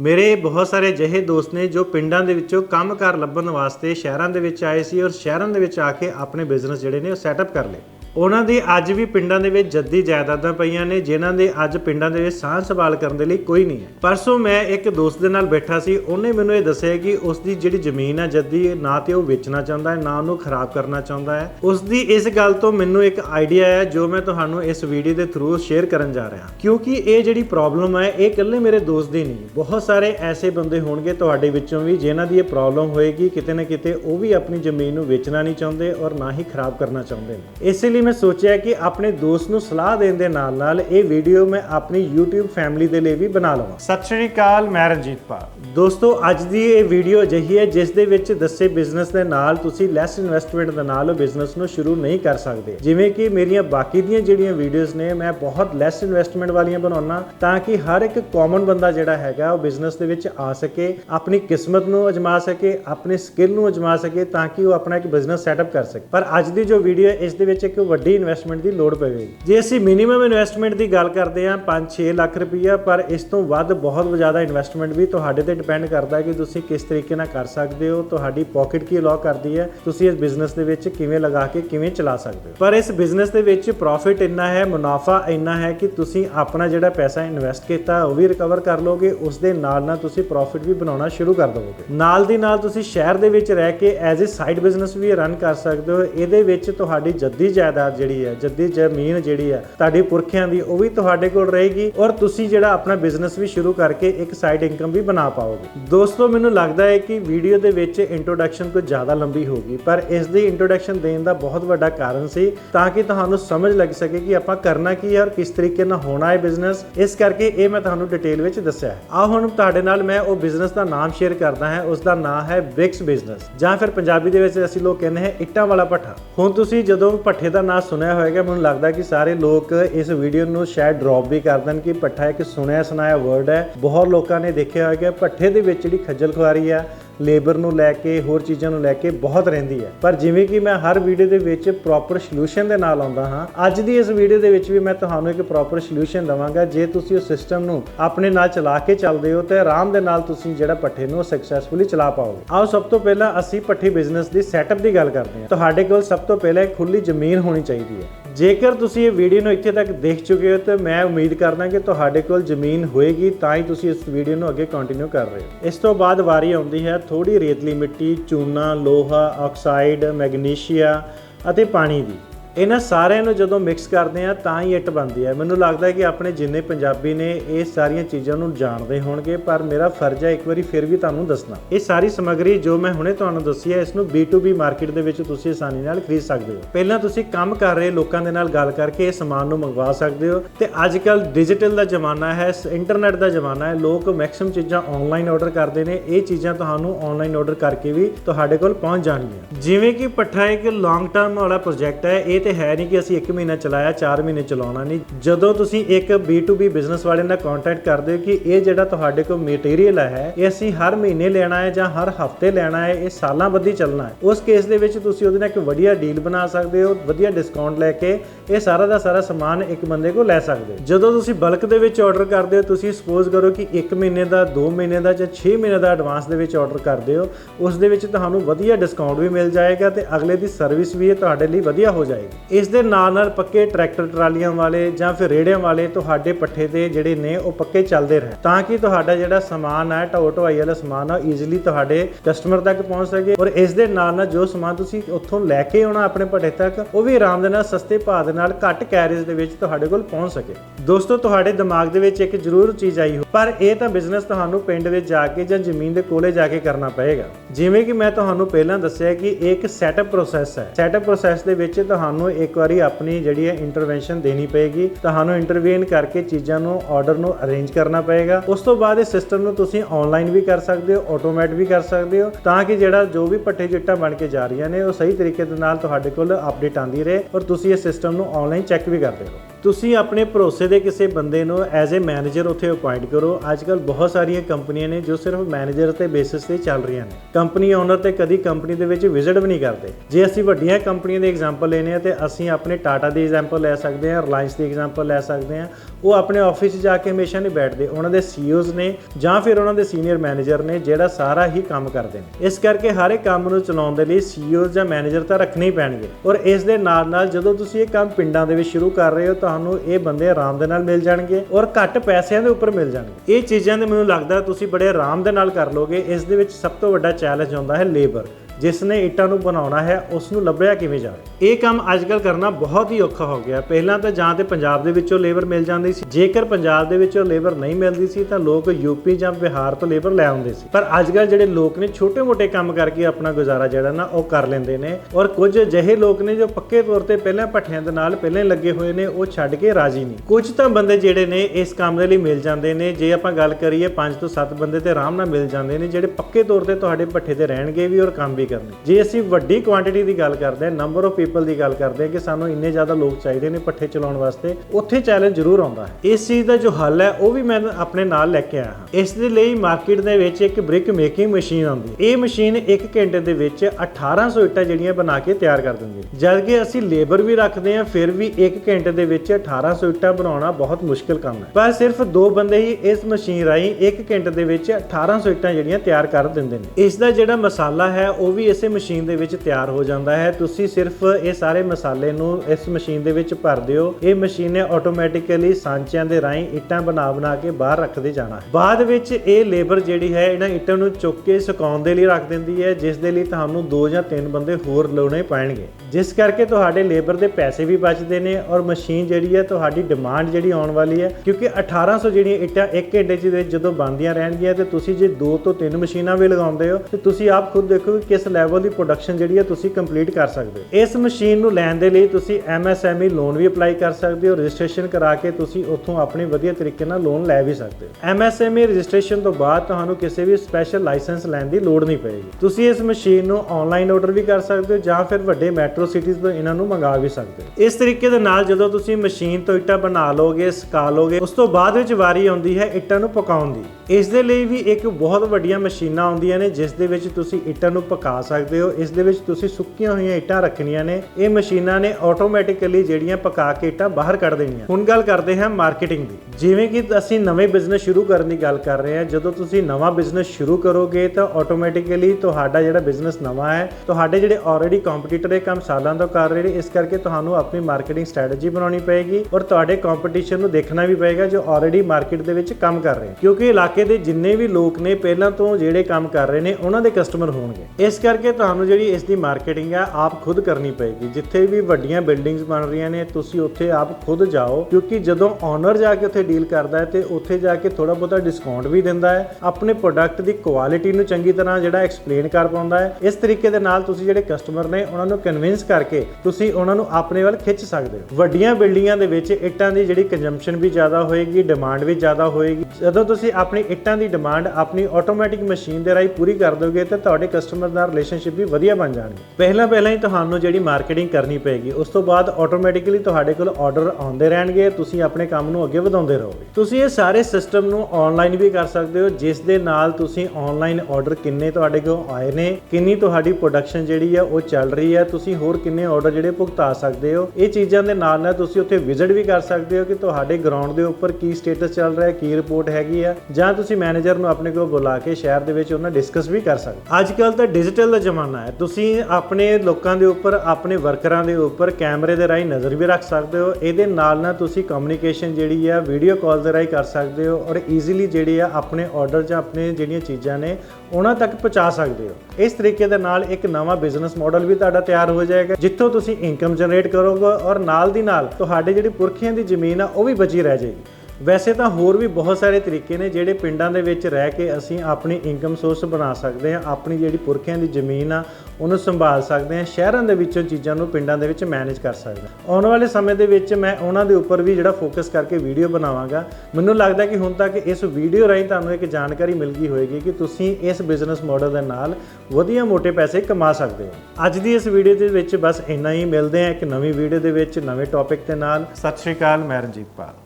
ਮੇਰੇ ਬਹੁਤ ਸਾਰੇ ਅਜਿਹੇ ਦੋਸਤ ਨੇ ਜੋ ਪਿੰਡਾਂ ਦੇ ਵਿੱਚੋਂ ਕੰਮਕਾਰ ਲੱਭਣ ਵਾਸਤੇ ਸ਼ਹਿਰਾਂ ਦੇ ਵਿੱਚ ਆਏ ਸੀ ਔਰ ਸ਼ਹਿਰਾਂ ਦੇ ਵਿੱਚ ਆ ਕੇ ਆਪਣੇ ਬਿਜ਼ਨਸ ਜਿਹੜੇ ਨੇ ਉਹ ਸੈਟਅਪ ਕਰ ਲਏ। ਉਹਨਾਂ ਦੀ ਅੱਜ ਵੀ ਪਿੰਡਾਂ ਦੇ ਵਿੱਚ ਜੱਦੀ ਜਾਇਦਾਦਾਂ ਪਈਆਂ ਨੇ, ਜਿਨ੍ਹਾਂ ਦੇ ਅੱਜ ਪਿੰਡਾਂ ਦੇ ਵਿੱਚ ਸਾਂਝ ਸੰਭਾਲ ਕਰਨ ਦੇ ਲਈ ਕੋਈ ਨਹੀਂ ਹੈ। ਪਰਸੋਂ ਮੈਂ ਇੱਕ ਦੋਸਤ ਦੇ ਨਾਲ ਬੈਠਾ ਸੀ, ਉਹਨੇ ਮੈਨੂੰ ਇਹ ਦੱਸਿਆ ਕਿ ਉਸ ਦੀ ਜਿਹੜੀ ਜ਼ਮੀਨ ਹੈ ਜੱਦੀ, ਨਾ ਤੇ ਉਹ ਵੇਚਣਾ ਚਾਹੁੰਦਾ ਹੈ, ਨਾ ਉਹਨੂੰ ਖਰਾਬ ਕਰਨਾ ਚਾਹੁੰਦਾ ਹੈ। ਉਸ ਦੀ ਇਸ ਗੱਲ ਤੋਂ ਮੈਨੂੰ ਇੱਕ ਆਈਡੀਆ ਹੈ ਜੋ ਮੈਂ ਤੁਹਾਨੂੰ ਇਸ ਵੀਡੀਓ ਦੇ ਥਰੂ ਸ਼ੇਅਰ ਕਰਨ ਜਾ ਰਿਹਾ ਕਿਉਂਕਿ ਇਹ ਜਿਹੜੀ ਪ੍ਰੋਬਲਮ ਹੈ, ਇਹ ਇਕੱਲੇ ਮੇਰੇ ਦੋਸਤ ਦੀ ਨਹੀਂ, ਬਹੁਤ ਸਾਰੇ ਐਸੇ ਬੰਦੇ ਹੋਣਗੇ ਤੁਹਾਡੇ ਵਿੱਚੋਂ ਵੀ, ਜਿਨ੍ਹਾਂ ਦੀ ਇਹ ਪ੍ਰੋਬਲਮ ਹੋਏਗੀ, ਕਿਤੇ ਨਾ ਕਿਤੇ ਉਹ ਵੀ ਆਪਣੀ ਜ਼ਮੀਨ ਨੂੰ ਵੇਚਣਾ ਨਹੀਂ ਚਾਹੁੰਦੇ ਔਰ ਨਾ ਹੀ ਖਰਾਬ ਕਰਨਾ ਚਾਹੁੰਦੇ ਨੇ। ਇਸੇ ਲਈ ਮੈਂ ਸੋਚਿਆ ਕਿ ਆਪਣੇ ਦੋਸਤ ਨੂੰ ਸਲਾਹ ਦੇਣ ਦੇ ਨਾਲ ਨਾਲ ਇਹ ਵੀਡੀਓ ਮੈਂ ਆਪਣੀ YouTube ਫੈਮਿਲੀ ਦੇ ਲਈ ਵੀ ਬਣਾ ਲਵਾਂ। ਸਤਿ ਸ਼੍ਰੀ ਅਕਾਲ ਮੈਂ ਰਣਜੀਤ ਪਾਲ। ਦੋਸਤੋ ਅੱਜ ਦੀ ਇਹ ਵੀਡੀਓ ਅਜਿਹੀ ਹੈ ਜਿਸ ਦੇ ਵਿੱਚ ਦੱਸੇ ਬਿਜ਼ਨਸ ਦੇ ਨਾਲ ਤੁਸੀਂ ਲੈਸ ਇਨਵੈਸਟਮੈਂਟ ਦੇ ਨਾਲ ਬਿਜ਼ਨਸ ਨੂੰ ਸ਼ੁਰੂ ਨਹੀਂ ਕਰ ਸਕਦੇ। ਜਿਵੇਂ ਕਿ ਮੇਰੀਆਂ ਬਾਕੀ ਦੀਆਂ ਜਿਹੜੀਆਂ ਵੀਡੀਓਜ਼ ਨੇ ਮੈਂ ਬਹੁਤ ਲੈਸ ਇਨਵੈਸਟਮੈਂਟ ਵਾਲੀਆਂ ਬਣਾਉਣਾ ਤਾਂ ਕਿ ਹਰ ਇੱਕ ਕਾਮਨ ਬੰਦਾ ਜਿਹੜਾ ਹੈਗਾ ਉਹ ਬਿਜ਼ਨਸ ਦੇ ਵਿੱਚ ਆ ਸਕੇ ਆਪਣੀ ਕਿਸਮਤ ਨੂੰ ਅਜਮਾ ਸਕੇ ਆਪਣੇ ਸਕਿੱਲ ਨੂੰ ਅਜਮਾ ਸਕੇ ਤਾਂ ਕਿ ਉਹ ਆਪਣਾ ਇੱਕ ਬਿਜ਼ਨਸ ਸੈਟਅਪ ਕਰ ਸਕੇ। ਪਰ ਅੱਜ ਦੀ ਜੋ ਵੀਡੀਓ ਹੈ ਇਸ ਦੇ ਵਿੱਚ ਇੱਕ ਵੱਡੀ ਇਨਵੈਸਟਮੈਂਟ ਦੀ ਲੋੜ ਪਵੇਗੀ। ਜੇ ਅਸੀਂ ਮਿਨੀਮਮ ਇਨਵੈਸਟਮੈਂਟ ਦੀ ਗੱਲ ਕਰਦੇ ਹਾਂ 5-6 ਲੱਖ ਰੁਪਈਆ, ਪਰ ਇਸ ਤੋਂ ਵੱਧ ਬਹੁਤ ਜ਼ਿਆਦਾ ਇਨਵੈਸਟਮੈਂਟ ਵੀ ਤੁਹਾਡੇ ਤੇ ਡਿਪੈਂਡ ਕਰਦਾ ਹੈ ਕਿ ਤੁਸੀਂ ਕਿਸ ਤਰੀਕੇ ਨਾਲ ਕਰ ਸਕਦੇ ਹੋ, ਤੁਹਾਡੀ ਪਾਕਟ ਕੀ ਅਲਾਉ ਕਰਦੀ ਹੈ, ਤੁਸੀਂ ਇਸ ਬਿਜ਼ਨਸ ਦੇ ਵਿੱਚ ਕਿਵੇਂ ਲਗਾ ਕੇ ਕਿਵੇਂ ਚਲਾ ਸਕਦੇ ਹੋ। ਪਰ ਇਸ ਬਿਜ਼ਨਸ ਦੇ ਵਿੱਚ ਪ੍ਰੋਫਿਟ ਇੰਨਾ ਹੈ, ਮੁਨਾਫਾ ਇੰਨਾ ਹੈ ਕਿ ਤੁਸੀਂ ਆਪਣਾ ਜਿਹੜਾ ਪੈਸਾ ਇਨਵੈਸਟ ਕੀਤਾ, ਉਹ ਵੀ ਰਿਕਵਰ ਕਰ ਲੋਗੇ ਉਸ ਦੇ ਨਾਲ ਨਾਲ ਤੁਸੀਂ ਪ੍ਰੋਫਿਟ ਵੀ ਬਣਾਉਣਾ ਸ਼ੁਰੂ ਕਰ ਦਿਓਗੇ ਨਾਲ ਦੀ ਨਾਲ ਤੁਸੀਂ ਸ਼ਹਿਰ ਦੇ ਵਿੱਚ ਰਹਿ ਕੇ ਐਜ਼ ਅ ਸਾਈਡ ਬਿਜ਼ਨਸ ਵੀ ਰਨ ਕਰ ਸਕਦੇ ਹੋ, ਇਹਦੇ ਵਿੱਚ ਤੁਹਾਡੀ ਜੱਦੀ ਜਾਇਦਾਦ ਜਿਹੜੀ ਹੈ ਜੱਦੀ ਜ਼ਮੀਨ ਜਿਹੜੀ ਹੈ ਤੁਹਾਡੀ ਪੁਰਖਿਆਂ ਦੀ ਉਹ ਵੀ ਤੁਹਾਡੇ ਕੋਲ ਰਹੇਗੀ ਔਰ ਤੁਸੀਂ ਜਿਹੜਾ ਆਪਣਾ ਬਿਜ਼ਨਸ ਵੀ ਸ਼ੁਰੂ ਕਰਕੇ ਇੱਕ ਸਾਈਡ ਇਨਕਮ ਵੀ ਬਣਾ ਪਾਓਗੇ। ਦੋਸਤੋ, ਮੈਨੂੰ ਲੱਗਦਾ ਹੈ ਕਿ ਵੀਡੀਓ ਦੇ ਵਿੱਚ ਇੰਟਰੋਡਕਸ਼ਨ ਕੁਝ ਜ਼ਿਆਦਾ ਲੰਬੀ ਹੋਗੀ ਪਰ ਇਸ ਦੀ ਇੰਟਰੋਡਕਸ਼ਨ ਦੇਣ ਦਾ ਬਹੁਤ ਵੱਡਾ ਕਾਰਨ ਸੀ, ਤਾਂ ਕਿ ਤੁਹਾਨੂੰ ਸਮਝ ਲੱਗ ਸਕੇ ਕਿ ਆਪਾਂ ਕਰਨਾ ਕੀ ਹੈ ਔਰ ਕਿਸ ਤਰੀਕੇ ਨਾਲ ਹੋਣਾ ਹੈ ਬਿਜ਼ਨਸ ਇਸ ਕਰਕੇ ਇਹ ਮੈਂ ਤੁਹਾਨੂੰ ਡਿਟੇਲ ਵਿੱਚ ਦੱਸਿਆ ਹੈ। ਆਓ ਹੁਣ ਤੁਹਾਡੇ ਨਾਲ ਮੈਂ ਉਹ ਬਿਜ਼ਨਸ ਦਾ ਨਾਮ ਸ਼ੇਅਰ ਕਰਦਾ ਹਾਂ, ਉਸ ਦਾ ਨਾਮ ਹੈ ਬ੍ਰਿਕਸ ਬਿਜ਼ਨਸ ਜਾਂ ਫਿਰ ਪੰਜਾਬੀ ਦੇ ਵਿੱਚ ਅਸੀਂ ਲੋਕ ਕਹਿੰਦੇ ਹਾਂ ਇੱਟਾਂ ਵਾਲਾ ਭੱਠਾ। ਹੁਣ ਤੁਸੀਂ ਜਦੋਂ ਭੱਠੇ ਦਾ ਨਾਮ ਸੁਣਿਆ ਹੋਵੇਗਾ ਮੈਨੂੰ ਲੱਗਦਾ ਕਿ ਸਾਰੇ ਲੋਕ ਇਸ ਵੀਡੀਓ ਨੂੰ ਸ਼ਾਇਦ ਡ੍ਰੌਪ ਵੀ ਕਰ ਦੇਣ ਕਿ ਭੱਠਾ ਇੱਕ ਸੁਣਿਆ ਸੁਣਾਇਆ ਵਰਡ ਹੈ। ਬਹੁਤ ਲੋਕਾਂ ਨੇ ਦੇਖਿਆ ਹੋਵੇਗਾ ਭੱਠੇ ਦੇ ਵਿੱਚ ਜਿਹੜੀ ਖੱਜਲ ਖੁਆਰੀ ਆ ਲੇਬਰ ਨੂੰ ਲੈ ਕੇ, ਹੋਰ ਚੀਜ਼ਾਂ ਨੂੰ ਲੈ ਕੇ ਬਹੁਤ ਰਹਿੰਦੀ ਹੈ। ਪਰ ਜਿਵੇਂ ਕਿ ਮੈਂ ਹਰ ਵੀਡੀਓ ਦੇ ਵਿੱਚ ਪ੍ਰੋਪਰ ਸੋਲੂਸ਼ਨ ਦੇ ਨਾਲ ਆਉਂਦਾ ਹਾਂ, ਅੱਜ ਦੀ ਇਸ ਵੀਡੀਓ ਦੇ ਵਿੱਚ ਵੀ ਮੈਂ ਤੁਹਾਨੂੰ ਇੱਕ ਪ੍ਰੋਪਰ ਸੋਲੂਸ਼ਨ ਦਵਾਂਗਾ। ਜੇ ਤੁਸੀਂ ਉਹ ਸਿਸਟਮ ਨੂੰ ਆਪਣੇ ਨਾਲ ਚਲਾ ਕੇ ਚੱਲਦੇ ਹੋ, ਤੇ ਆਰਾਮ ਦੇ ਨਾਲ ਤੁਸੀਂ ਜਿਹੜਾ ਪੱਠੇ ਨੂੰ ਸਕਸੈਸਫੁਲੀ ਚਲਾ ਪਾਓਗੇ। ਆਓ, ਸਭ ਤੋਂ ਪਹਿਲਾਂ ਅਸੀਂ ਪੱਠੇ ਬਿਜ਼ਨਸ ਦੀ ਸੈਟਅਪ ਦੀ ਗੱਲ ਕਰਦੇ ਹਾਂ। ਤੁਹਾਡੇ ਕੋਲ ਸਭ ਤੋਂ ਪਹਿਲਾਂ ਇੱਕ ਖੁੱਲੀ ਜ਼ਮੀਨ ਹੋਣੀ ਚਾਹੀਦੀ ਹੈ। ਜੇਕਰ ਤੁਸੀਂ ਇਹ ਵੀਡੀਓ ਨੂੰ ਇੱਥੇ ਤੱਕ ਦੇਖ ਚੁੱਕੇ ਹੋ ਤਾਂ ਮੈਂ ਉਮੀਦ ਕਰਦਾ ਕਿ ਤੁਹਾਡੇ ਕੋਲ ਜ਼ਮੀਨ ਹੋਏਗੀ ਤਾਂ ਹੀ ਤੁਸੀਂ ਇਸ ਵੀਡੀਓ ਨੂੰ ਅੱਗੇ ਕੰਟੀਨਿਊ ਕਰ ਰਹੇ ਹੋ। ਇਸ ਤੋਂ ਬਾਅਦ ਵਾਰੀ ਆਉਂਦੀ ਹੈ ਥੋੜੀ ਰੇਤਲੀ ਮਿੱਟੀ, ਚੂਨਾ, ਲੋਹਾ, ਆਕਸਾਈਡ, ਮੈਗਨੀਸ਼ੀਆ ਅਤੇ ਪਾਣੀ ਦੀ। ਇਹਨਾਂ ਸਾਰਿਆਂ ਨੂੰ ਜਦੋਂ ਮਿਕਸ ਕਰਦੇ ਆ ਤਾਂ ਹੀ ਇੱਟ ਬਣਦੀ ਹੈ। ਮੈਨੂੰ ਲੱਗਦਾ ਹੈ ਕਿ ਆਪਣੇ ਜਿੰਨੇ ਪੰਜਾਬੀ ਨੇ ਇਹ ਸਾਰੀਆਂ ਚੀਜ਼ਾਂ ਨੂੰ ਜਾਣਦੇ ਹੋਣਗੇ, ਪਰ ਮੇਰਾ ਫਰਜ਼ ਹੈ ਇੱਕ ਵਾਰੀ ਫਿਰ ਵੀ ਤੁਹਾਨੂੰ ਦੱਸਣਾ। ਇਹ ਸਾਰੀ ਸਮੱਗਰੀ ਜੋ ਮੈਂ ਹੁਣੇ ਤੁਹਾਨੂੰ ਦੱਸੀ ਹੈ, ਇਸ ਨੂੰ B2B ਮਾਰਕੀਟ ਦੇ ਵਿੱਚ ਤੁਸੀਂ ਆਸਾਨੀ ਨਾਲ ਖਰੀਦ ਸਕਦੇ ਹੋ। ਪਹਿਲਾਂ ਤੁਸੀਂ ਕੰਮ ਕਰ ਰਹੇ ਲੋਕਾਂ ਦੇ ਨਾਲ ਗੱਲ ਕਰਕੇ ਇਹ ਸਮਾਨ ਨੂੰ ਮੰਗਵਾ ਸਕਦੇ ਹੋ। ਤੇ ਅੱਜ ਕੱਲ ਡਿਜੀਟਲ ਦਾ ਜ਼ਮਾਨਾ ਹੈ ਇੰਟਰਨੈਟ ਦਾ ਜ਼ਮਾਨਾ ਹੈ, ਲੋਕ ਮੈਕਸਿਮਮ ਚੀਜ਼ਾਂ ਆਨਲਾਈਨ ਆਰਡਰ ਕਰਦੇ ਨੇ। ਇਹ ਚੀਜ਼ਾਂ ਤੁਹਾਨੂੰ ਆਨਲਾਈਨ ਆਰਡਰ ਕਰਕੇ ਵੀ ਤੁਹਾਡੇ ਕੋਲ ਪਹੁੰਚ ਜਾਣਗੀਆਂ। ਜਿਵੇਂ ਕਿ ਪੱਠਾ ਇੱਕ ਲੌਂਗ ਟਰਮ ਵਾਲਾ ਪ੍ਰੋਜੈਕਟ ਹੈ, ਇਹ ਇਹ ਤੇ ਹੈ ਨਹੀਂ ਕਿ ਅਸੀਂ 1 ਮਹੀਨਾ ਚਲਾਇਆ 4 ਮਹੀਨੇ ਚਲਾਉਣਾ ਨਹੀਂ। ਜਦੋਂ ਤੁਸੀਂ ਇੱਕ B2B ਬਿਜ਼ਨਸ ਵਾਲੇ ਨਾਲ ਕੰਟੈਕਟ ਕਰਦੇ ਹੋ ਕਿ ਇਹ ਜਿਹੜਾ ਤੁਹਾਡੇ ਕੋਲ ਮਟੀਰੀਅਲ ਹੈ, ਇਹ ਅਸੀਂ ਹਰ ਮਹੀਨੇ ਲੈਣਾ ਹੈ ਜਾਂ ਹਰ ਹਫ਼ਤੇ ਲੈਣਾ ਹੈ, ਇਹ ਸਾਲਾਂ ਬੱਧੀ ਚੱਲਣਾ ਹੈ। ਉਸ ਕੇਸ ਦੇ ਵਿੱਚ ਤੁਸੀਂ ਉਹਦੇ ਨਾਲ ਇੱਕ ਵਧੀਆ ਡੀਲ ਬਣਾ ਸਕਦੇ ਹੋ, ਵਧੀਆ ਡਿਸਕਾਊਂਟ ਲੈ ਕੇ ਇਹ ਸਾਰਾ ਦਾ ਸਾਰਾ ਸਮਾਨ ਇੱਕ ਬੰਦੇ ਕੋਲ ਲੈ ਸਕਦੇ ਹੋ। ਜਦੋਂ ਤੁਸੀਂ ਬਲਕ ਦੇ ਵਿੱਚ ਆਰਡਰ ਕਰਦੇ ਹੋ, ਤੁਸੀਂ ਸਪੋਜ਼ ਕਰੋ ਕਿ 1 ਮਹੀਨੇ ਦਾ 2 ਮਹੀਨੇ ਦਾ ਜਾਂ 6 ਮਹੀਨੇ ਦਾ ਐਡਵਾਂਸ ਦੇ ਵਿੱਚ ਆਰਡਰ ਕਰਦੇ ਹੋ, ਉਸ ਦੇ ਵਿੱਚ ਤੁਹਾਨੂੰ ਵਧੀਆ ਡਿਸਕਾਊਂਟ ਵੀ ਮਿਲ ਜਾਏਗਾ ਤੇ ਅਗਲੇ ਦੀ ਸਰਵਿਸ ਵੀ ਇਹ ਤੁਹਾਡੇ ਲਈ ਵਧੀਆ ਹੋ ਜਾਏਗੀ। ਇਸ ਦੇ ਨਾਲ ਨਾਲ ਪੱਕੇ ਟਰੈਕਟਰ ਟਰਾਲੀਆਂ ਵਾਲੇ ਜਾਂ ਫਿਰ ਰੇੜਿਆਂ ਵਾਲੇ ਤੁਹਾਡੇ ਪੱਠੇ ਤੇ ਜਿਹੜੇ ਨੇ ਉਹ ਪੱਕੇ ਚੱਲਦੇ ਰਹਿਣ। ਤਾਂ ਕਿ ਤੁਹਾਡਾ ਜਿਹੜਾ ਸਮਾਨ ਹੈ, ਢੋ ਢੋਆਈ ਵਾਲਾ ਸਮਾਨ ਆ ਈਜ਼ੀਲੀ ਤੁਹਾਡੇ ਕਸਟਮਰ ਤੱਕ ਪਹੁੰਚ ਸਕੇ ਔਰ ਇਸ ਦੇ ਨਾਲ ਨਾਲ ਜੋ ਸਮਾਨ ਤੁਸੀਂ ਉੱਥੋਂ ਲੈ ਕੇ ਆਉਣਾ ਆਪਣੇ ਪੱਠੇ ਤੱਕ, ਉਹ ਵੀ ਆਰਾਮ ਦੇ ਨਾਲ ਸਸਤੇ ਭਾਅ ਦੇ ਨਾਲ ਘੱਟ ਕੈਰੇਜ ਦੇ ਵਿੱਚ ਤੁਹਾਡੇ ਕੋਲ ਪਹੁੰਚ ਸਕੇ। ਦੋਸਤੋ, ਤੁਹਾਡੇ ਦਿਮਾਗ ਦੇ ਵਿੱਚ ਇੱਕ ਜ਼ਰੂਰ ਚੀਜ਼ ਆਈ ਹੋ ਪਰ ਇਹ ਤਾਂ ਬਿਜ਼ਨਸ ਤੁਹਾਨੂੰ ਪਿੰਡ ਵਿੱਚ ਜਾ ਕੇ ਜਾਂ ਜ਼ਮੀਨ ਦੇ ਕੋਲੇ ਜਾ ਕੇ ਕਰਨਾ ਪਏਗਾ। ਜਿਵੇਂ ਕਿ ਮੈਂ ਤੁਹਾਨੂੰ ਪਹਿਲਾਂ ਦੱਸਿਆ ਕਿ ਇਹ ਇੱਕ ਸੈਟਅਪ ਪ੍ਰੋਸੈਸ ਹੈ। ਸੈਟਅਪ ਪ੍ਰੋਸੈਸ ਦੇ ਵਿੱਚ ਤੁਹਾਨੂੰ ਇੱਕ ਵਾਰੀ ਆਪਣੀ ਜਿਹੜੀ ਹੈ ਇੰਟਰਵੈਂਸ਼ਨ ਦੇਣੀ ਪਏਗੀ। ਤੁਹਾਨੂੰ ਇੰਟਰਵੀਨ ਕਰਕੇ ਚੀਜ਼ਾਂ ਨੂੰ ਆਰਡਰ ਨੂੰ ਅਰੇਂਜ ਕਰਨਾ ਪਏਗਾ। ਉਸ ਤੋਂ ਬਾਅਦ ਇਸ ਸਿਸਟਮ ਨੂੰ ਤੁਸੀਂ ਆਨਲਾਈਨ ਵੀ ਕਰ ਸਕਦੇ ਹੋ ਆਟੋਮੈਟ ਵੀ ਕਰ ਸਕਦੇ ਹੋ, ਤਾਂ ਕਿ ਜਿਹੜਾ ਜੋ ਵੀ ਪੱਠੇ ਚਿੱਟਾਂ ਬਣ ਕੇ ਜਾ ਰਹੀਆਂ ਨੇ, ਉਹ ਸਹੀ ਤਰੀਕੇ ਦੇ ਨਾਲ ਤੁਹਾਡੇ ਕੋਲ ਅਪਡੇਟ ਆਂਦੀ ਰਹੇ ਔਰ ਤੁਸੀਂ ਇਸ ਸਿਸਟਮ ਨੂੰ ਆਨਲਾਈਨ ਚੈੱਕ ਵੀ ਕਰਦੇ ਰਹੋ। ਤੁਸੀਂ ਆਪਣੇ ਭਰੋਸੇ ਦੇ ਕਿਸੇ ਬੰਦੇ ਨੂੰ ਐਜ਼ ਅ ਮੈਨੇਜਰ ਉੱਥੇ ਅਪਾਇੰਟ ਕਰੋ। ਅੱਜ ਕੱਲ ਬਹੁਤ ਸਾਰੀਆਂ ਕੰਪਨੀਆਂ ਨੇ ਜੋ ਸਿਰਫ ਮੈਨੇਜਰ ਤੇ ਬੇਸਿਸ ਤੇ ਚੱਲ ਰਹੀਆਂ ਨੇ। ਕੰਪਨੀ ਓਨਰ ਤੇ ਕਦੀ ਕੰਪਨੀ ਦੇ ਵਿੱਚ ਵਿਜ਼ਿਟ ਵੀ ਨਹੀਂ ਕਰਦੇ। ਜੇ ਅਸੀਂ ਵੱਡੀਆਂ ਕੰਪਨੀਆਂ ਦੇ ਐਗਜ਼ਾਮਪਲ ਲੈਣੇ ਆ ਤੇ ਅਸੀਂ ਆਪਣੇ ਟਾਟਾ ਦੀ ਐਗਜ਼ਾਮਪਲ ਲੈ ਸਕਦੇ ਹਾਂ ਰਿਲਾਇੰਸ ਦੀ ਐਗਜ਼ਾਮਪਲ ਲੈ ਸਕਦੇ ਹਾਂ। ਉਹ ਆਪਣੇ ਆਫਿਸ 'ਚ ਜਾ ਕੇ ਹਮੇਸ਼ਾ ਨਹੀਂ ਬੈਠਦੇ। ਉਹਨਾਂ ਦੇ ਸੀਈਓਜ਼ ਨੇ ਜਾਂ ਫਿਰ ਉਹਨਾਂ ਦੇ ਸੀਨੀਅਰ ਮੈਨੇਜਰ ਨੇ ਜਿਹੜਾ ਸਾਰਾ ਹੀ ਕੰਮ ਕਰਦੇ ਨੇ। ਇਸ ਕਰਕੇ ਹਰ ਇੱਕ ਕੰਮ ਨੂੰ ਚਲਾਉਣ ਦੇ ਲਈ ਸੀਈਓਜ਼ ਜਾਂ ਮੈਨੇਜਰ ਤਾਂ ਰੱਖਣੇ ਹੀ ਪੈਣਗੇ। ਔਰ ਇਸ ਦੇ ਨਾਲ ਨਾਲ ਜਦੋਂ ਤੁਸੀਂ ਇਹ ਕੰਮ ਪਿੰਡਾਂ ਦੇ ਵਿੱਚ ਸ਼ੁਰੂ ਕਰ ਰਹੇ ਹੋ, ਤੁਹਾਨੂੰ ਇਹ ਬੰਦੇ ਆਰਾਮ ਦੇ ਨਾਲ ਮਿਲ ਜਾਣਗੇ ਔਰ ਘੱਟ ਪੈਸਿਆਂ ਦੇ ਉੱਪਰ ਮਿਲ ਜਾਣਗੇ। ਇਹ ਚੀਜ਼ਾਂ ਦੇ ਮੈਨੂੰ ਲੱਗਦਾ ਤੁਸੀਂ ਬੜੇ ਆਰਾਮ ਦੇ ਨਾਲ ਕਰ ਲੋਗੇ ਇਸ ਦੇ ਵਿੱਚ ਸਭ ਤੋਂ ਵੱਡਾ ਚੈਲੰਜ ਹੁੰਦਾ ਹੈ ਲੇਬਰ ਜਿਸ ਨੇ ਇੱਟਾਂ ਨੂੰ ਬਣਾਉਣਾ ਹੈ ਉਸ ਨੂੰ ਲੱਭਿਆ ਕਿਵੇਂ ਜਾਵੇ? ਇਹ ਕੰਮ ਅੱਜਕੱਲ ਕਰਨਾ ਬਹੁਤ ਹੀ ਔਖਾ ਹੋ ਗਿਆ। ਪਹਿਲਾਂ ਤਾਂ ਜਾਂ ਤੇ ਪੰਜਾਬ ਦੇ ਵਿੱਚੋਂ ਲੇਬਰ ਮਿਲ ਜਾਂਦੀ ਸੀ। ਜੇਕਰ ਪੰਜਾਬ ਦੇ ਵਿੱਚੋਂ ਲੇਬਰ ਨਹੀਂ ਮਿਲਦੀ ਸੀ, ਤਾਂ ਲੋਕ ਯੂਪੀ ਜਾਂ ਬਿਹਾਰ ਤੋਂ ਲੇਬਰ ਲੈ ਆਉਂਦੇ ਸੀ। ਪਰ ਅੱਜਕੱਲ ਜਿਹੜੇ ਲੋਕ ਨੇ, ਛੋਟੇ-ਮੋਟੇ ਕੰਮ ਕਰਕੇ ਆਪਣਾ ਗੁਜ਼ਾਰਾ ਜਿਹੜਾ ਨਾ, ਉਹ ਕਰ ਲੈਂਦੇ ਨੇ। ਔਰ ਕੁਝ ਅਜਿਹੇ ਲੋਕ ਨੇ, ਜੋ ਪੱਕੇ ਤੌਰ ਤੇ ਪਹਿਲਾਂ ਭੱਠਿਆਂ ਦੇ ਨਾਲ ਪਹਿਲਾਂ ਹੀ ਲੱਗੇ ਹੋਏ ਨੇ, ਉਹ ਛੱਡ ਕੇ ਰਾਜੀ ਨਹੀਂ। ਕੁਝ ਤਾਂ ਬੰਦੇ ਜਿਹੜੇ ਨੇ, ਇਸ ਕੰਮ ਦੇ ਲਈ ਮਿਲ ਜਾਂਦੇ ਨੇ। ਜੇ ਆਪਾਂ ਗੱਲ ਕਰੀਏ 5 ਤੋਂ 7 ਬੰਦੇ ਤੇ ਆਰਾਮ ਨਾਲ ਮਿਲ ਜਾਂਦੇ ਨੇ, ਜਿਹੜੇ ਪੱਕੇ ਤੌਰ ਤੇ ਤੁਹਾਡੇ ਭੱਠੇ ਤੇ ਰਹਿਣਗੇ ਵੀ ਔਰ ਕੰਮ ਵੀ ਕਰਨਗੇ ਜੇ ਅਸੀਂ ਵੱਡੀ ਕੁਆਂਟੀਟੀ ਦੀ ਗੱਲ ਕਰਦੇ ਹਾਂ ਨੰਬਰ ਆਫ ਪੀਪਲ ਦੀ ਗੱਲ ਕਰਦੇ ਹਾਂ ਕਿ ਸਾਨੂੰ ਇੰਨੇ ਜ਼ਿਆਦਾ ਲੋਕ ਚਾਹੀਦੇ ਨੇ ਪੱਠੇ ਚਲਾਉਣ ਵਾਸਤੇ, ਉੱਥੇ ਚੈਲੰਜ ਜ਼ਰੂਰ ਆਉਂਦਾ ਹੈ। ਇਸ ਚੀਜ਼ ਦਾ ਜੋ ਹੱਲ ਹੈ, ਉਹ ਵੀ ਮੈਂ ਆਪਣੇ ਨਾਲ ਲੈ ਕੇ ਆਇਆ ਹਾਂ। ਇਸ ਦੇ ਲਈ ਮਾਰਕੀਟ ਦੇ ਵਿੱਚ ਇੱਕ ਬ੍ਰਿਕ ਮੇਕਿੰਗ ਮਸ਼ੀਨ ਆਉਂਦੀ ਹੈ। ਇਹ ਮਸ਼ੀਨ 1 ਘੰਟੇ ਦੇ ਵਿੱਚ 1800 ਇੱਟਾਂ ਜਿਹੜੀਆਂ ਬਣਾ ਕੇ ਤਿਆਰ ਕਰ ਦਿੰਦੀ ਹੈ। ਜਦ ਅਸੀਂ ਲੇਬਰ ਵੀ ਰੱਖਦੇ ਹਾਂ, ਫਿਰ ਵੀ 1 ਘੰਟੇ ਦੇ ਵਿੱਚ 1800 ਇੱਟਾਂ ਬਣਾਉਣਾ ਬਹੁਤ ਮੁਸ਼ਕਿਲ ਕੰਮ ਹੈ। ਪਰ ਸਿਰਫ ਦੋ ਬੰਦੇ ਹੀ ਇਸ ਮਸ਼ੀਨ ਰਾਹੀਂ 1 ਘੰਟੇ ਦੇ ਵਿੱਚ 1800 ਇੱਟਾਂ ਜਿਹੜੀਆਂ ਤਿਆਰ ਕਰ ਦਿੰਦੇ ਨੇ। ਇਸ ਦਾ ਜਿਹੜਾ ਮਸਾਲਾ ਹੈ, ਉਹ ਵੀ ਇਸੇ ਮਸ਼ੀਨ ਦੇ ਵਿੱਚ ਤਿਆਰ ਹੋ ਜਾਂਦਾ ਹੈ। ਤੁਸੀਂ ਸਿਰਫ ਇਹ ਸਾਰੇ ਮਸਾਲੇ ਨੂੰ ਇਸ ਮਸ਼ੀਨ ਦੇ ਵਿੱਚ ਭਰ ਦਿਓ। ਇਹ ਮਸ਼ੀਨ ਨੇ ਆਟੋਮੈਟਿਕਲੀ ਸਾਂਚਿਆਂ ਦੇ ਰਾਹੀਂ ਇੱਟਾਂ ਬਣਾ ਬਣਾ ਕੇ ਬਾਹਰ ਰੱਖਦੇ ਜਾਣਾ ਬਾਅਦ ਵਿੱਚ ਇਹ ਲੇਬਰ ਜਿਹੜੀ ਹੈ, ਇਹਨਾਂ ਇੱਟਾਂ ਨੂੰ ਚੁੱਕ ਕੇ ਸੁਕਾਉਣ ਦੇ ਲਈ ਰੱਖ ਦਿੰਦੀ ਹੈ, ਜਿਸ ਦੇ ਲਈ ਤੁਹਾਨੂੰ ਦੋ ਜਾਂ ਤਿੰਨ ਬੰਦੇ ਹੋਰ ਲਾਉਣੇ ਪੈਣਗੇ। ਜਿਸ ਕਰਕੇ ਤੁਹਾਡੇ ਲੇਬਰ ਦੇ ਪੈਸੇ ਵੀ ਬਚਦੇ ਨੇ ਔਰ ਮਸ਼ੀਨ ਜਿਹੜੀ ਹੈ, ਤੁਹਾਡੀ ਡਿਮਾਂਡ ਜਿਹੜੀ ਆਉਣ ਵਾਲੀ ਹੈ, ਕਿਉਂਕਿ 1800 ਜਿਹੜੀਆਂ ਇੱਟਾਂ 1 ਘੰਟੇ ਚ ਜਦੋਂ ਬਣਦੀਆਂ ਰਹਿਣਗੀਆਂ, ਤੇ ਤੁਸੀਂ ਜੇ ਦੋ ਤੋਂ ਤਿੰਨ ਮਸ਼ੀਨਾਂ ਵੀ ਲਗਾਉਂਦੇ ਹੋ, ਤੇ ਤੁਸੀਂ ਆਪ ਖੁਦ ਦੇਖੋ ਕਿ ਕਿਸ ਲੈਵਲ ਦੀ ਪ੍ਰੋਡਕਸ਼ਨ ਜਿਹੜੀ ਹੈ ਤੁਸੀਂ ਕੰਪਲੀਟ ਕਰ ਸਕਦੇ ਹੋ। ਇਸ ਮਸ਼ੀਨ ਨੂੰ ਲੈਣ ਦੇ ਲਈ ਤੁਸੀਂ MSME ਲੋਨ ਵੀ ਅਪਲਾਈ ਕਰ ਸਕਦੇ ਹੋ। ਰਜਿਸਟ੍ਰੇਸ਼ਨ ਕਰਾ ਕੇ ਤੁਸੀਂ ਉੱਥੋਂ ਆਪਣੇ ਵਧੀਆ ਤਰੀਕੇ ਨਾਲ ਲੋਨ ਲੈ ਵੀ ਸਕਦੇ ਹੋ। MSME ਰਜਿਸਟ੍ਰੇਸ਼ਨ ਤੋਂ ਬਾਅਦ ਤੁਹਾਨੂੰ ਕਿਸੇ ਵੀ ਸਪੈਸ਼ਲ ਲਾਇਸੈਂਸ ਲੈਣ ਦੀ ਲੋੜ ਨਹੀਂ ਪਏਗੀ। ਤੁਸੀਂ ਇਸ ਮਸ਼ੀਨ ਨੂੰ ਆਨਲਾਈਨ ਆਰਡਰ ਵੀ ਕਰ ਸਕਦੇ ਹੋ ਜਾਂ ਫਿਰ ਵੱਡੇ ਮੈਟਰੋ ਸਿਟੀਜ਼ ਤੋਂ ਇਹਨਾਂ ਨੂੰ ਮੰਗਾ ਵੀ ਸਕਦੇ ਹੋ। ਇਸ ਤਰੀਕੇ ਦੇ ਨਾਲ ਜਦੋਂ ਤੁਸੀਂ ਮਸ਼ੀਨ ਤੋਂ ਇੱਟਾਂ ਬਣਾ ਲੋਗੇ ਸੁਕਾ ਲੋਗੇ ਉਸ ਤੋਂ ਬਾਅਦ ਵਿੱਚ ਵਾਰੀ ਆਉਂਦੀ ਹੈ ਇੱਟਾਂ ਨੂੰ ਪਕਾਉਣ ਦੀ। ਇਸ ਦੇ ਲਈ ਵੀ ਇੱਕ ਬਹੁਤ ਵੱਡੀਆਂ ਮਸ਼ੀਨਾਂ ਆਉਂਦੀਆਂ ਨੇ, ਜਿਸ ਦੇ ਵਿੱਚ ਤੁਸੀਂ ਇੱਟਾਂ ਨੂੰ ਪਕਾ ਸਕਦੇ ਹੋ। ਇਸ ਦੇ ਵਿੱਚ ਤੁਸੀਂ ਸੁੱਕੀਆਂ ਹੋਈਆਂ ਇੱਟਾਂ ਰੱਖਣੀਆਂ ਨੇ। ਇਹ ਮਸ਼ੀਨਾਂ ਨੇ ਆਟੋਮੈਟਿਕਲੀ ਜਿਹੜੀਆਂ ਪਕਾ ਕੇ ਇੱਟਾਂ ਬਾਹਰ ਕੱਢ ਦੇਣੀਆਂ। ਹੁਣ ਗੱਲ ਕਰਦੇ ਹਾਂ ਮਾਰਕੀਟਿੰਗ ਦੀ। ਜਿਵੇਂ ਕਿ ਅਸੀਂ ਨਵੇਂ ਬਿਜ਼ਨਸ ਸ਼ੁਰੂ ਕਰਨ ਦੀ ਗੱਲ ਕਰ ਰਹੇ ਹਾਂ, ਜਦੋਂ ਤੁਸੀਂ ਨਵਾਂ ਬਿਜ਼ਨਸ ਸ਼ੁਰੂ ਕਰੋਗੇ ਤਾਂ ਆਟੋਮੈਟਿਕਲੀ ਤੁਹਾਡਾ ਜਿਹੜਾ ਬਿਜ਼ਨਸ ਨਵਾਂ ਹੈ, ਤੁਹਾਡੇ ਜਿਹੜੇ ਆਲਰੇਡੀ ਕੰਪੀਟੀਟਰ ਇਹ ਕੰਮ ਸਾਲਾਂ ਤੋਂ ਕਰ ਰਹੇ ਨੇ, ਇਸ ਕਰਕੇ ਤੁਹਾਨੂੰ ਆਪਣੀ ਮਾਰਕੀਟਿੰਗ ਸਟ੍ਰੈਟਜੀ ਬਣਾਉਣੀ ਪਏਗੀ ਔਰ ਤੁਹਾਡੇ ਕੰਪੀਟੀਸ਼ਨ ਨੂੰ ਦੇਖਣਾ ਵੀ ਪਏਗਾ ਜੋ ਆਲਰੇਡੀ ਮਾਰਕੀਟ ਦੇ ਵਿੱਚ ਕੰਮ ਕਰ ਰਹੇ ਕਿਉਂਕਿ ਇਲਾਕੇ ਦੇ ਜਿੰਨੇ ਵੀ ਲੋਕ ਨੇ, ਪਹਿਲਾਂ ਤੋਂ ਜਿਹੜੇ ਕੰਮ ਕਰ ਰਹੇ ਨੇ, ਉਹਨਾਂ ਦੇ ਕਸਟਮਰ ਹੋਣਗੇ। ਇਸ ਕਰਕੇ ਤੁਹਾਨੂੰ ਜਿਹੜੀ ਇਸ ਦੀ ਮਾਰਕੀਟਿੰਗ ਹੈ ਆਪ ਖੁਦ ਕਰਨੀ ਪਏਗੀ। ਜਿੱਥੇ ਵੀ ਵੱਡੀਆਂ ਬਿਲਡਿੰਗਸ ਬਣ ਰਹੀਆਂ ਨੇ, ਤੁਸੀਂ ਉੱਥੇ ਆਪ ਖੁਦ ਜਾਓ, ਕਿਉਂਕਿ ਜਦੋਂ ਓਨਰ ਜਾ ਕੇ ਉੱਥੇ ਡੀਲ ਕਰਦਾ ਹੈ, ਤੇ ਉੱਥੇ ਜਾ ਕੇ ਥੋੜਾ ਬਹੁਤਾ ਡਿਸਕਾਊਂਟ ਵੀ ਦਿੰਦਾ ਹੈ, ਆਪਣੇ ਪ੍ਰੋਡਕਟ ਦੀ ਕੁਆਲਿਟੀ ਨੂੰ ਚੰਗੀ ਤਰ੍ਹਾਂ ਜਿਹੜਾ ਐਕਸਪਲੇਨ ਕਰ ਪਾਉਂਦਾ ਹੈ। ਇਸ ਤਰੀਕੇ ਦੇ ਨਾਲ ਤੁਸੀਂ ਜਿਹੜੇ ਕਸਟਮਰ ਨੇ, ਉਹਨਾਂ ਨੂੰ ਕਨਵਿੰਸ ਕਰਕੇ ਤੁਸੀਂ ਉਹਨਾਂ ਨੂੰ ਆਪਣੇ ਵੱਲ ਖਿੱਚ ਸਕਦੇ ਹੋ। ਵੱਡੀਆਂ ਬਿਲਡਿੰਗਾਂ ਦੇ ਵਿੱਚ ਇੱਟਾਂ ਦੀ ਜਿਹੜੀ ਕੰਜ਼ੰਪਸ਼ਨ ਵੀ ਜ਼ਿਆਦਾ ਹੋਏਗੀ ਡਿਮਾਂਡ ਵੀ ਜ਼ਿਆਦਾ ਹੋਏਗੀ। ਜਦੋਂ ਤੁਸੀਂ ਆਪਣੀ ਇੱਟਾਂ ਦੀ ਡਿਮਾਂਡ ਆਪਣੀ ਆਟੋਮੈਟਿਕ ਮਸ਼ੀਨ ਦੇ ਰਾਹੀਂ ਪੂਰੀ ਕਰ ਦੋਗੇ ਤਾਂ ਤੁਹਾਡੇ ਕਸਟਮਰ ਨਾਲ ਰਿਲੇਸ਼ਨਸ਼ਿਪ ਵੀ ਵਧੀਆ ਬਣ ਜਾਣਗੇ। ਪਹਿਲਾਂ ਪਹਿਲਾਂ ਹੀ ਤੁਹਾਨੂੰ ਜਿਹੜੀ ਮਾਰਕੀਟਿੰਗ ਕਰਨੀ ਪਏਗੀ, ਉਸ ਤੋਂ ਬਾਅਦ ਆਟੋਮੈਟਿਕਲੀ ਤੁਹਾਡੇ ਕੋਲ ਆਰਡਰ ਆਉਂਦੇ ਰਹਿਣਗੇ, ਤੁਸੀਂ ਆਪਣੇ ਕੰਮ ਨੂੰ ਅੱਗੇ ਵਧਾਉਂਦੇ ਰਹੋਗੇ। ਤੁਸੀਂ ਇਹ ਸਾਰੇ ਸਿਸਟਮ ਨੂੰ ਆਨਲਾਈਨ ਵੀ ਕਰ ਸਕਦੇ ਹੋ, ਜਿਸ ਦੇ ਨਾਲ ਤੁਸੀਂ ਆਨਲਾਈਨ ਆਰਡਰ ਕਿੰਨੇ ਤੁਹਾਡੇ ਕੋਲ ਆਏ ਨੇ, ਕਿੰਨੀ ਤੁਹਾਡੀ ਪ੍ਰੋਡਕਸ਼ਨ ਜਿਹੜੀ ਆ ਉਹ ਚੱਲ ਰਹੀ ਹੈ ਤੁਸੀਂ ਹੋਰ ਕਿੰਨੇ ਆਰਡਰ ਜਿਹੜੇ ਭੁਗਤਾ ਸਕਦੇ ਹੋ। ਇਹ ਚੀਜ਼ਾਂ ਦੇ ਨਾਲ ਨਾਲ ਤੁਸੀਂ ਉੱਥੇ ਵਿਜ਼ਿਟ ਵੀ ਕਰ ਸਕਦੇ ਹੋ ਕਿ ਤੁਹਾਡੇ ਗਰਾਊਂਡ ਦੇ ਉੱਪਰ ਕੀ ਸਟੇਟਸ ਚੱਲ ਰਿਹਾ, ਕੀ ਰਿਪੋਰਟ ਹੈਗੀ ਆ, ਜਾਂ ਤੁਸੀਂ ਮੈਨੇਜਰ ਨੂੰ ਆਪਣੇ ਕੋਲ ਬੁਲਾ ਕੇ ਸ਼ਹਿਰ ਦੇ ਵਿੱਚ ਉਹਨਾਂ ਡਿਸਕਸ ਵੀ ਕਰ ਸਕਦੇ ਅੱਜ ਕੱਲ ਤਾਂ ਡਿਜੀਟਲ ਦਾ ਜ਼ਮਾਨਾ ਹੈ। ਤੁਸੀਂ ਆਪਣੇ ਲੋਕਾਂ ਦੇ ਉੱਪਰ, ਆਪਣੇ ਵਰਕਰਾਂ ਦੇ ਉੱਪਰ ਕੈਮਰੇ ਦੇ ਰਾਹੀਂ ਨਜ਼ਰ ਵੀ ਰੱਖ ਸਕਦੇ ਹੋ। ਇਹਦੇ ਨਾਲ ਨਾਲ ਤੁਸੀਂ ਕਮਿਊਨੀਕੇਸ਼ਨ ਜਿਹੜੀ ਆ ਵੀਡੀਓ ਕਾਲ ਦੇ ਰਾਹੀਂ ਕਰ ਸਕਦੇ ਹੋ ਔਰ ਈਜ਼ੀਲੀ ਜਿਹੜੀ ਆ ਆਪਣੇ ਆਰਡਰ ਜਾਂ ਆਪਣੇ ਜਿਹੜੀਆਂ ਚੀਜ਼ਾਂ ਨੇ, ਉਹਨਾਂ ਤੱਕ ਪਹੁੰਚਾ ਸਕਦੇ ਹੋ। ਇਸ ਤਰੀਕੇ ਦੇ ਨਾਲ ਇੱਕ ਨਵਾਂ ਬਿਜ਼ਨਸ ਮਾਡਲ ਵੀ ਤੁਹਾਡਾ ਤਿਆਰ ਹੋ ਜਾਏਗਾ, ਜਿੱਥੋਂ ਤੁਸੀਂ ਇਨਕਮ ਜਨਰੇਟ ਕਰੋਗੇ ਔਰ ਨਾਲ ਦੀ ਨਾਲ ਤੁਹਾਡੇ ਜਿਹੜੀ ਪੁਰਖਿਆਂ ਦੀ ਜ਼ਮੀਨ ਆ, ਉਹ ਵੀ ਬਚੀ ਰਹਿ ਜਾਏਗੀ। ਵੈਸੇ ਤਾਂ ਹੋਰ ਵੀ ਬਹੁਤ ਸਾਰੇ ਤਰੀਕੇ ਨੇ ਜਿਹੜੇ ਪਿੰਡਾਂ ਦੇ ਵਿੱਚ ਰਹਿ ਕੇ ਅਸੀਂ ਆਪਣੀ ਇਨਕਮ ਸੋਰਸ ਬਣਾ ਸਕਦੇ ਹਾਂ, ਆਪਣੀ ਜਿਹੜੀ ਪੁਰਖਿਆਂ ਦੀ ਜ਼ਮੀਨ ਆ, ਉਹਨੂੰ ਸੰਭਾਲ ਸਕਦੇ ਹਾਂ, ਸ਼ਹਿਰਾਂ ਦੇ ਵਿੱਚੋਂ ਚੀਜ਼ਾਂ ਨੂੰ ਪਿੰਡਾਂ ਦੇ ਵਿੱਚ ਮੈਨੇਜ ਕਰ ਸਕਦੇ ਹਾਂ। ਆਉਣ ਵਾਲੇ ਸਮੇਂ ਦੇ ਵਿੱਚ ਮੈਂ ਉਹਨਾਂ ਦੇ ਉੱਪਰ ਵੀ ਜਿਹੜਾ ਫੋਕਸ ਕਰਕੇ ਵੀਡੀਓ ਬਣਾਵਾਂਗਾ। ਮੈਨੂੰ ਲੱਗਦਾ ਕਿ ਹੁਣ ਤੱਕ ਇਸ ਵੀਡੀਓ ਰਾਹੀਂ ਤੁਹਾਨੂੰ ਇੱਕ ਜਾਣਕਾਰੀ ਮਿਲ ਗਈ ਹੋਵੇਗੀ ਕਿ ਤੁਸੀਂ ਇਸ ਬਿਜ਼ਨਸ ਮਾਡਲ ਦੇ ਨਾਲ ਵਧੀਆ ਮੋਟੇ ਪੈਸੇ ਕਮਾ ਸਕਦੇ ਹੋ। ਅੱਜ ਦੀ ਇਸ ਵੀਡੀਓ ਦੇ ਵਿੱਚ ਬਸ ਇੰਨਾ ਹੀ, ਮਿਲਦੇ ਹਾਂ ਇੱਕ ਨਵੀਂ ਵੀਡੀਓ ਦੇ ਵਿੱਚ ਨਵੇਂ ਟੌਪਿਕ ਦੇ ਨਾਲ। ਸਤਿ ਸ਼੍ਰੀ ਅਕਾਲ, ਮੈਂ ਰਣਜੀਤ ਪਾਲ।